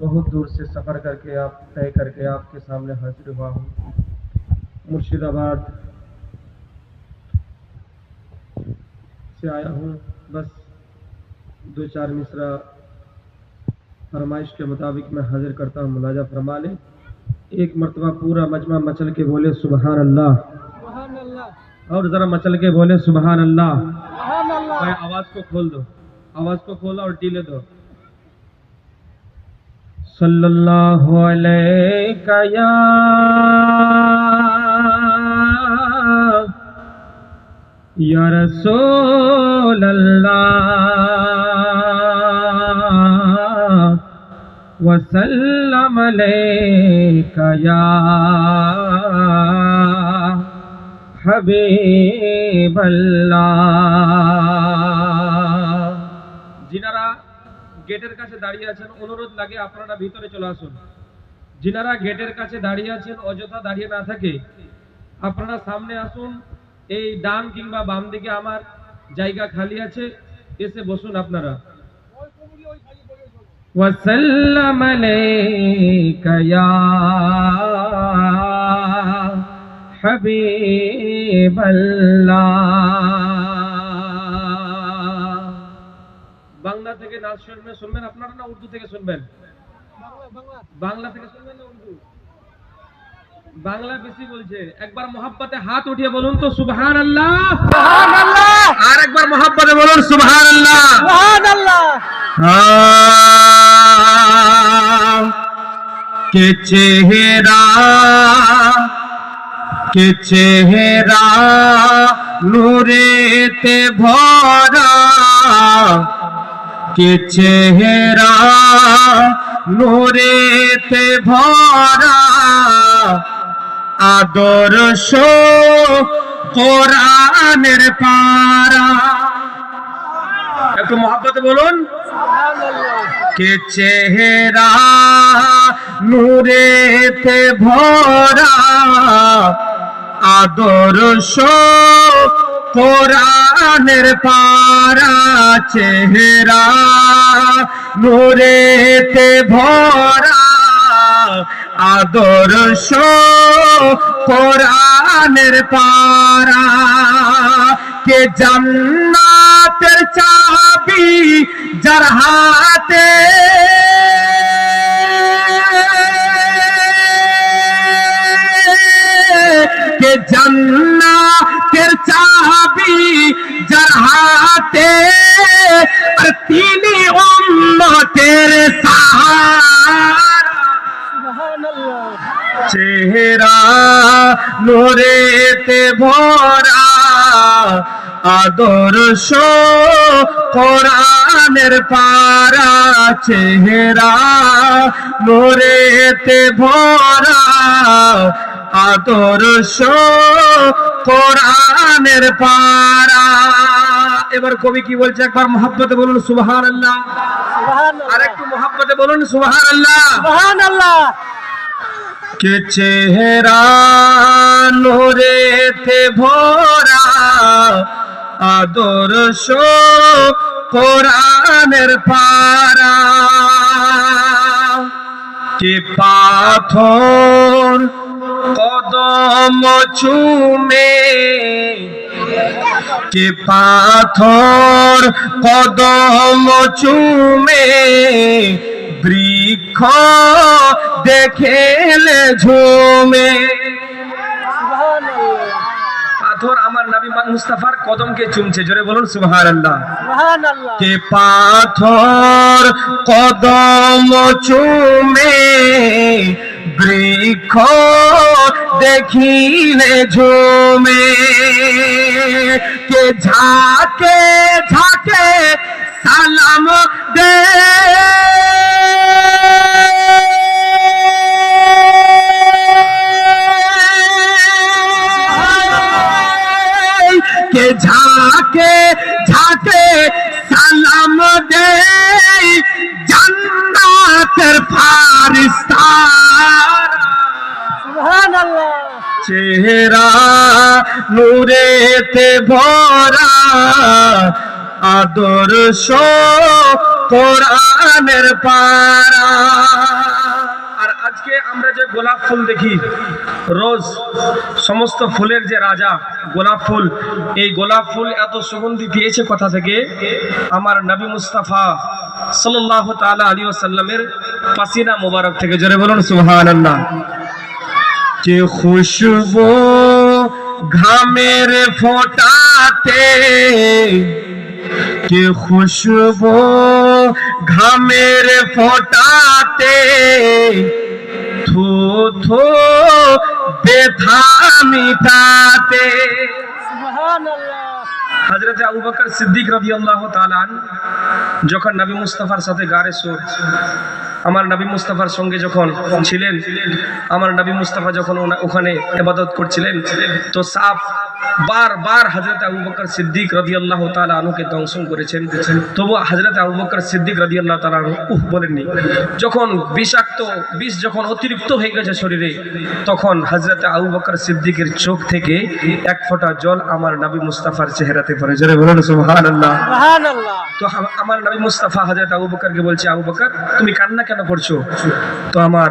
बहुत दूर से सफ़र करके आप तय करके आपके सामने हाजिर हुआ हूँ। मुर्शिदाबाद से आया हूँ। बस दो चार मिसरा फरमाइश के मुताबिक मैं हाजिर करता हूँ मुलाजा फरमा ले। एक मरतबा पूरा मजमा मचल के बोले सुबहान अल्लाह और ज़रा मचल के बोले सुबहान अल्लाह अल्लाह भाई आवाज़ को खोल दो। आवाज़ को खोलो और डीले दो। صلى الله عليك يا يا رسول الله وسلم عليك يا حبيب الله গেটের কাছে দাঁড়িয়ে আছেন অনুরোধ লাগে আপনারা ভিতরে চলে আসুন যিনারা গেটের কাছে দাঁড়িয়ে আছেন অযথা দাঁড়িয়ে না থাকে আপনারা সামনে আসুন এই ডান কিংবা বাম দিকে আমার জায়গা খালি আছে এসে বসুন আপনারা وسلم عليك يا حبيب الله থেকে নাচ শুনবেন শুনবেন আপনারা না উর্দু থেকে শুনবেন? বাংলা থেকে শুনবেন না উর্দু? বাংলা বেশি বলছে। একবার মোহাব্বতে হাত উঠিয়ে বলুন তো সুবহান আল্লাহ আর একবার মোহাব্বতে বলুন সুবহান আল্লাহ কে চেহারা কে চেহারা নূরেতে ভরা। কে চেহারা নূরেতে ভরা আদর্শ কোরআনের পারা। একটু মহাব্বতে বলুন। কে চেহারা নূরেতে ভরা আদর্শ কোরআনের পারা চেহারা নূরেতে ভরা আদর্শ কোরআনের পারা কে জান্নাতের চাবি যার হাতে? কে জান্নাতের চাবি যার হাতে আর তিনি উম্মতের সাহারা। চেহারা নোরেতে ভরা, আদর্শ কোরআনের পারা। চেহারা নোরেতে ভরা, আদর্শ কোরআনের পারা এবার কবি কি বলছে? একবার মোহাব্বতে বলুন সুবহান আল্লাহ আর একটু মোহাব্বতে বলুন সুবহান আল্লাহ সুভান আল্লাহ কে চেহারা নোরেতে ভরা আদর্শ কোরআনের পারা কে পাথর কদম চুমে কে পাথর কদম চুমে বৃক্ষ দেখেলে ঝুমে। পাথর আমার নবী মুস্তাফার কদমকে চুমছে জোরে বলুন আল্লাহ কে পাথর কদম চুমে বৃক্ষ দেখিলে ঝুমে কে ঝাঁকে ঝাঁকে সালাম দে। চেহারা নূরেতে ভরা আদর্শ কোরআনের পারা আমরা যে গোলাপ ফুল দেখি, রোজ সমস্ত ফুলের যে রাজা, গোলাপ ফুল, এই গোলাপ ফুল এত সুগন্ধি পেয়েছে কথা থেকে, আমার নবী মুস্তাফা সাল্লাহ তাআলা আলী সাল্লামের পাসিনা মোবারক থেকে। জোরে বলুন, সুবহানাল্লাহ। যে খুশবু ঘামের ফোটাতে যে খুশবু ঘামের ফোটাতে থু থু ব্যথা মিটাতে সুবহানাল্লাহ হজরত আবু বকর সিদ্দিক রবি আল্লাহ তালান যখন নবী মুস্তফার সাথে গারে সোর, আমার নবী মুস্তফার সঙ্গে যখন ছিলেন, আমার নবী মুস্তফা যখন ওখানে এবাদত করছিলেন, তো সাপ বারবার হজরত আবু বকর সিদ্দিক রাদিয়াল্লাহু তাআলা আনুকে দংশন করেছেন। তবু হজরত আবু বকর সিদ্দিক রাদিয়াল্লাহু তাআলা আনহু উহ বলেননি। যখন বিষাক্ত বিষ যখন অতিরিক্ত হয়ে গেছে শরীরে তখন হজরত আবু বকর সিদ্দিকের চোখ থেকে এক ফোঁটা জল আমার নবী মুস্তাফার চেহারাতে পড়ে। জোরে বলুন তো আমার নবী মুস্তাফা হজরত আবু বকরকে বলছে আবু বকর তুমি কান্না কেন করছ? তো আমার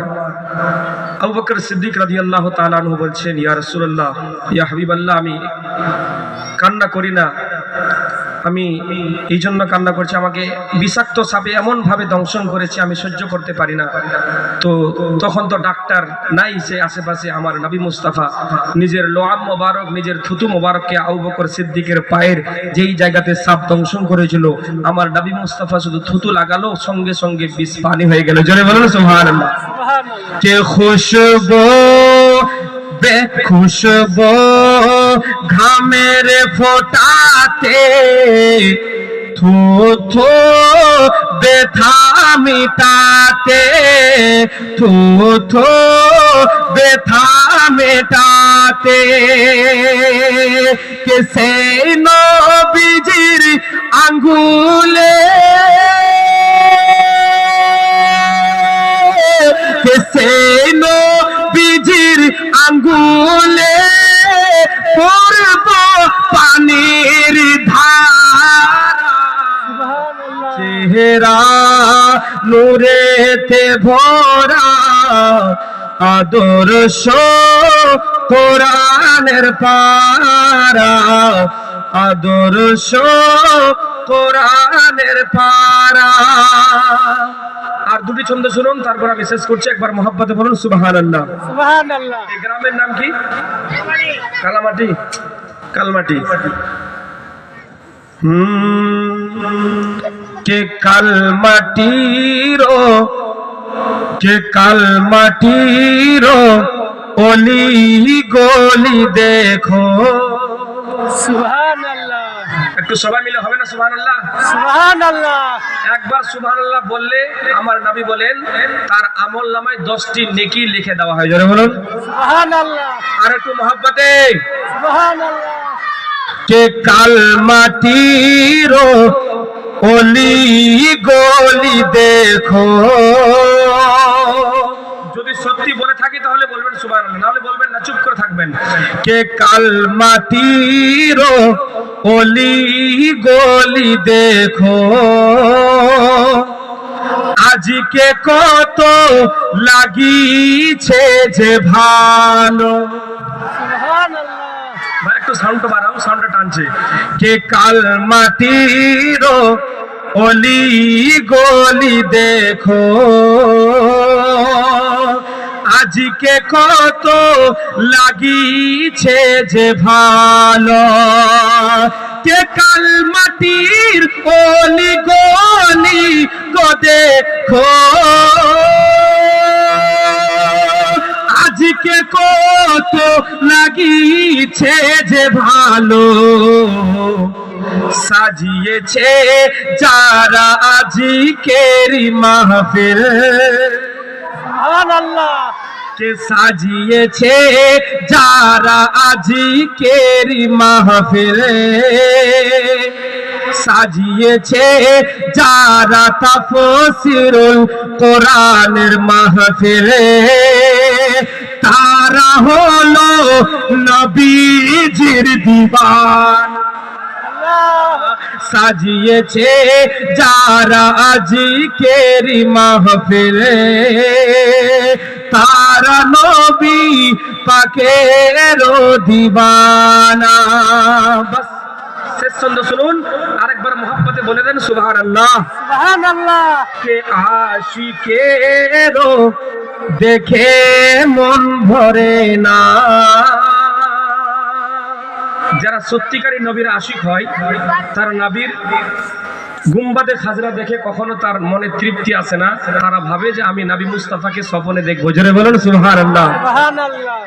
আবু বকর সিদ্দিক রাজি আল্লাহ আনহু বলছেন, ইয়া রসুল্লাহ ইয়া হাবিবাল্লাহ, আমি কান্না করি না। আমি এই জন্য কান্না করছি আমাকে বিষাক্ত সাপে এমন ভাবে দংশন করেছে আমি সহ্য করতে পারি না। তো তখন তো ডাক্তার নাই সে আশেপাশে আমার নবী মুস্তাফা। নিজের লোয়াব মোবারক নিজের থুতু মোবারককে আবু বকর সিদ্দিকের পায়ের যেই জায়গাতে সাপ দংশন করেছিল আমার নবী মুস্তাফা শুধু থুতু লাগালো সঙ্গে সঙ্গে বিষ পানি হয়ে গেল। জোরে বলুন সুবহানাল্লাহ। সুবহানাল্লাহ। के বেখুশবো ঘামের ফোটাতে। থো থো, ব্যথা মেটাতে। থো থো, ব্যথা মেটাতে। কেসে নবীজির আঙ্গুলে? কেসে নবী বিজির আঙ্গুলে পড়ব পানির ধারা। চেহারা নূরেতে ভরা আদর্শ কোরআনের পারা। আদর্শ কোরআনের পারা। আর দুটি ছন্দ শুনুন তারপর আমি শেষ করছি। একবার মোহাব্বতে বলুন সুবহানাল্লাহ। সুবহানাল্লাহ। এই গ্রামের নাম কি? কালামাটি। কালমাটি। কে কালমাটির? কে কালমাটির? অলি গলি দেখো। একটু সবাই মিলে একবার সুবহানাল্লাহ বললে আমার নবী বলেন তার আমল নামায় দশটি নেকি লিখে দেওয়া হয়। জোরে বলুন। সুবহানাল্লাহ। আর একটু মহাব্বতে। কে কালমাটির অলি গলি দেখো। যদি সত্যি বলে থাকি তাহলে বলবেন সুবহানাল্লাহ নাহলে বলবেন না চুপ করে থাকবেন। কে কালমাটির অলি গলি দেখো। আজকে কত লাগিছে যে ভালো। একটু সাউন্ডটা বাড়াও সাউন্ডটা টানছে। কে কাল মাটির অলি গলি দেখো। আজকে কত লাগিছে যে ভালো। কে কাল মাটির অলি গলি গো দেখো। আজকে কত লাগিছে যে ভালো। সাজিয়েছে যারা আজিকের মাহফিল। সুবহানাল্লাহ। কে সাজিয়েছে যারা আজিকের মাহফিল। সাজিয়েছে যারা তাফসিরুল কোরআনের মাহফিলে। তারা হলো নবীজির দিবান। আল্লাহ। সাজিয়েছে যারা আজিকের মাহফিলে। তারা নবী পাকের দিবানা। বাস শেষ ছন্দ শুনুন আরেকবার মোহাম্মতে বলে দেন সুবহানাল্লাহ। সুবহানাল্লাহ। কে আশিকেরো দেখে মন ভরে না। যারা সত্যিকারী নবীর আশিক হয় তার নবীর গুম্বাদে খাজরা দেখে কখনো তার মনে তৃপ্তি আসে না। তারা ভাবে যে আমি নবী মুস্তাফাকে স্বপনে দেখব। জোরে বলুন সুবহানাল্লাহ।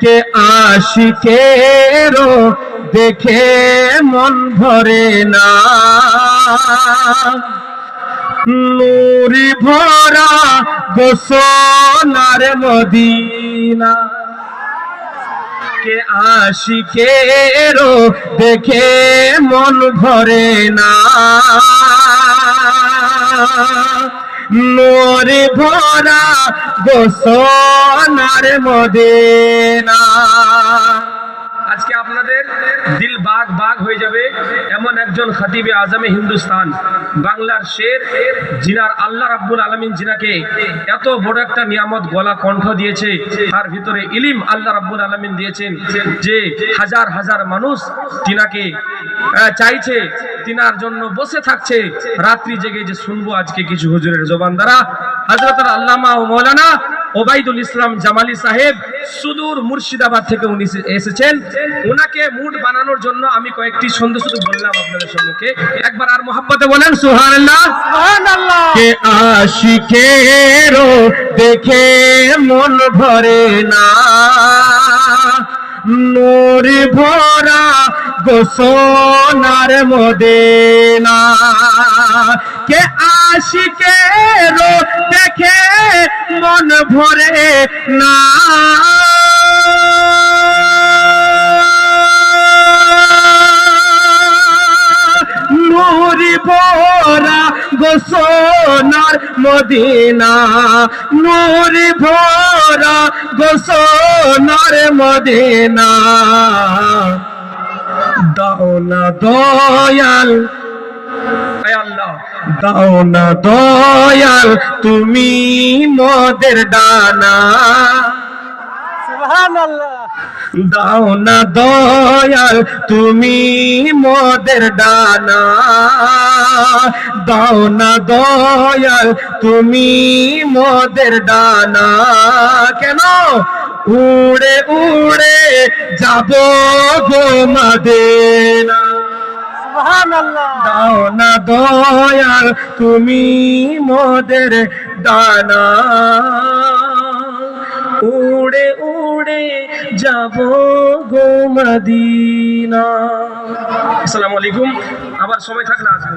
কে আশিকেরো দেখে মন ভরে না। নুরি ভরা গোসনার মদিনা। কে আশিকেরো দেখে মন ভরে না। নরে ভরা গোসনার মদেনা। আপনাদের দিল বাগ বাগ হয়ে যাবে। এমন একজন খাতিবে আজমে হিন্দুস্তান, বাংলার শের জিনার আল্লাহ রাব্বুল আলমিন জিনাকে এত বড় একটা নিয়ামত গলা কণ্ঠ দিয়েছে, তার ভিতরে ইলিম আল্লাহ রাব্বুল আলমিন দিয়েছেন যে হাজার হাজার মানুষ তিনাকে চাইছে, তিনার জন্য বসে থাকছে। রাত্রি জেগে যে শুনব আজকে কিছু হুজুরের জবান দ্বারা। হজরত আল্লামা ও মৌলানা ওবাইদুল ইসলাম জামালি সাহেব সুদূর মুর্শিদাবাদ থেকে উনি এসেছেন। ওনাকে মুড বানানোর জন্য আমি কয়েকটি ছন্দ শুধু বললাম আপনাদের সম্মুখে। একবার আর মোহাম্মতে বলেন সুহানাল্লাহ কে আশিকেরো দেখে মন ভরে না। নূর ভরা গোসনার মদেনা। কে আশিকেরো ভরে না। নূরি ভরা গোসনার মদিনা। নূরি ভরা গোসনার মদিনা। দাও না দয়াল দাও না দয়াল তুমি মদের ডানা সুবহানাল্লাহ। দাও না দয়াল তুমি মদের ডানা দাও না দয়াল তুমি মদের ডানা কেন? উড়ে উড়ে যাব গো মদেনা। দাও না দয়াল, তুমি মোদের দানা। উড়ে উড়ে যাব গো মদিনা। আসসালামু আলাইকুম, আবার সময় থাকলে আসব।